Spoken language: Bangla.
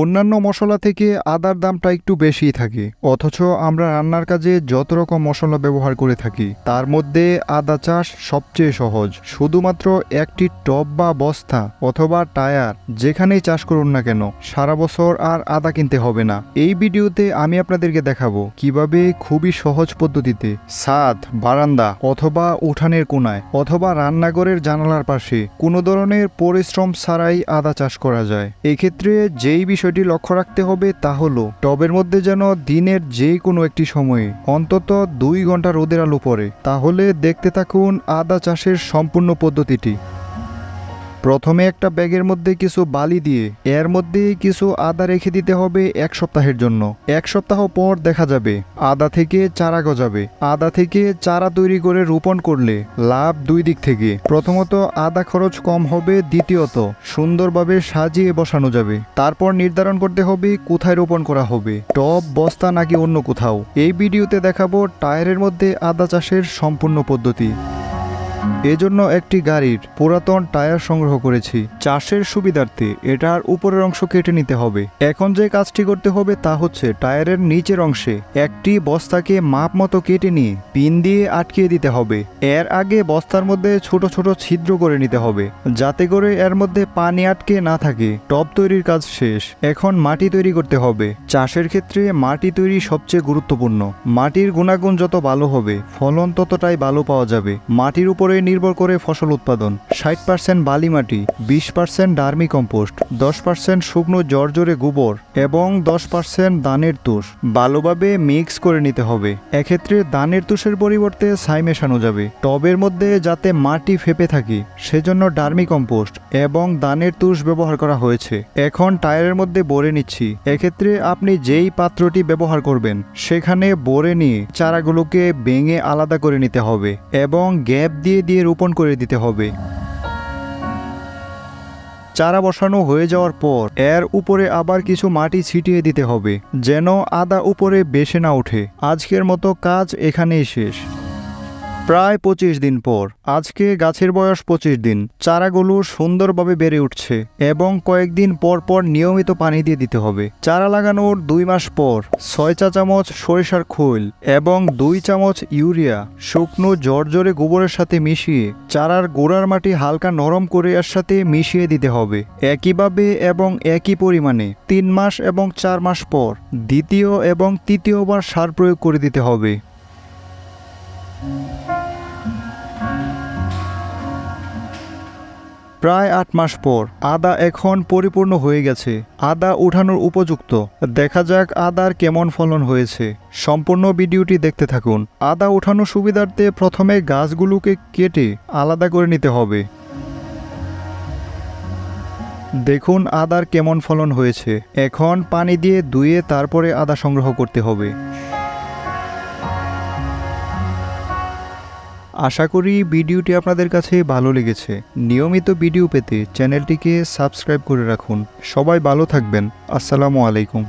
অন্যান্য মশলা থেকে আদার দামটা একটু বেশিই থাকে। অথচ আমরা রান্নার কাজে যত রকম মশলা ব্যবহার করে থাকি, তার মধ্যে আদা চাষ সবচেয়ে সহজ। শুধুমাত্র একটি টব বা বস্তা অথবা টায়ার যেখানেই চাষ করুন না কেন, সারা বছর আর আদা কিনতে হবে না। এই ভিডিওতে আমি আপনাদেরকে দেখাবো কীভাবে খুবই সহজ পদ্ধতিতে ছাদ বারান্দা অথবা উঠানের কোনায় অথবা রান্নাঘরের জানালার পাশে কোনো ধরনের পরিশ্রম ছাড়াই আদা চাষ করা যায়। এক্ষেত্রে যেই বিষয়টি লক্ষ্য রাখতে হবে তা হল, টবের মধ্যে যেন দিনের যে কোনো একটি সময়ে, অন্তত দুই ঘণ্টা রোদের আলো পড়ে। তাহলে দেখতে থাকুন আদা চাষের সম্পূর্ণ পদ্ধতিটি। প্রথমে একটা ব্যাগের মধ্যে কিছু বালি দিয়ে এর মধ্যে কিছু আদা রেখে দিতে হবে এক সপ্তাহের জন্য। এক সপ্তাহ পর দেখা যাবে, আদা থেকে চারা গজাবে। আদা থেকে চারা তৈরি করে রোপণ করলে লাভ দুই দিক থেকে। প্রথমত, আদা খরচ কম হবে, দ্বিতীয়ত, সুন্দরভাবে সাজিয়ে বসানো যাবে। তারপর নির্ধারণ করতে হবে কোথায় রোপণ করা হবে, টব, বস্তা নাকি অন্য কোথাও। এই ভিডিওতে দেখাবো টায়ারের মধ্যে আদা চাষের সম্পূর্ণ পদ্ধতি। এজন্য একটি গাড়ির পুরাতন টায়ার সংগ্রহ করেছি। চাষের সুবিধার্থে এটার উপরের অংশ কেটে নিতে হবে। এখন যে কাজটি করতে হবে তা হচ্ছে টায়ারের নিচের অংশে একটি বস্তাকে মাপ মতো কেটে নিয়ে পিন দিয়ে আটকিয়ে দিতে হবে। এর আগে বস্তার মধ্যে ছোট ছোট ছিদ্র করে নিতে হবে, যাতে করে এর মধ্যে পানি আটকে না থাকে। টব তৈরির কাজ শেষ। এখন মাটি তৈরি করতে হবে। চাষের ক্ষেত্রে মাটি তৈরি সবচেয়ে গুরুত্বপূর্ণ। মাটির গুণাগুণ যত ভালো হবে, ফলন ততটাই ভালো পাওয়া যাবে। মাটির উপরে নির্ভর করে ফসল উৎপাদন। ষাট পার্সেন্ট বালি মাটি, বিশ পার্সেন্ট ডার্মি কম্পোস্ট, দশ পার্সেন্ট শুকনো জর্জরে গোবর এবং দশ পার্সেন্ট দানের তুষ। ভালোভাবে মিক্স করে নিতে হবে। এক্ষেত্রে দানের তুষের পরিবর্তে ছাই মেশানো যাবে। টবের মধ্যে যাতে মাটি ফেপে থাকে, সেজন্য ডার্মি কম্পোস্ট এবং দানের তুষ ব্যবহার করা হয়েছে। এখন টায়ারের মধ্যে বরে নিচ্ছি। এক্ষেত্রে আপনি যেই পাত্রটি ব্যবহার করবেন, সেখানে বরে নিয়ে চারাগুলোকে ভেঙে আলাদা করে নিতে হবে এবং গ্যাপ দিয়ে দিয়ে রোপণ করে দিতে হবে। চারা বসানো হয়ে যাওয়ার পর এর উপরে আবার কিছু মাটি ছিটিয়ে দিতে হবে, যেন আদা উপরে বেশে না ওঠে। আজকের মতো কাজ এখানেই শেষ। প্রায় পঁচিশ দিন পর, আজকে গাছের বয়স পঁচিশ দিন, চারাগুলো সুন্দরভাবে বেড়ে উঠছে এবং কয়েকদিন পর পর নিয়মিত পানি দিয়ে দিতে হবে। চারা লাগানোর দুই মাস পর, ছয় চা চামচ সরিষার খৈল এবং দুই চামচ ইউরিয়া, শুকনো জর্জরে গোবরের সাথে মিশিয়ে চারার গোড়ার মাটি হালকা নরম করে এর সাথে মিশিয়ে দিতে হবে। একইভাবে এবং একই পরিমাণে তিন মাস এবং চার মাস পর দ্বিতীয় এবং তৃতীয়বার সার প্রয়োগ করে দিতে হবে। প্রায় আট মাস পর আদা এখন পরিপূর্ণ হয়ে গেছে। আদা উঠানোর উপযুক্ত। দেখা যাক আদার কেমন ফলন হয়েছে। সম্পূর্ণ ভিডিওটি দেখতে থাকুন। আদা উঠানোর সুবিধার্থে প্রথমে গাছগুলোকে কেটে আলাদা করে নিতে হবে। দেখুন আদার কেমন ফলন হয়েছে। এখন পানি দিয়ে ধুয়ে তারপরে আদা সংগ্রহ করতে হবে। আশা করি ভিডিওটি আপনাদের কাছে ভালো লেগেছে। নিয়মিত ভিডিও পেতে চ্যানেলটিকে সাবস্ক্রাইব করে রাখুন। সবাই ভালো থাকবেন। আসসালামু আলাইকুম।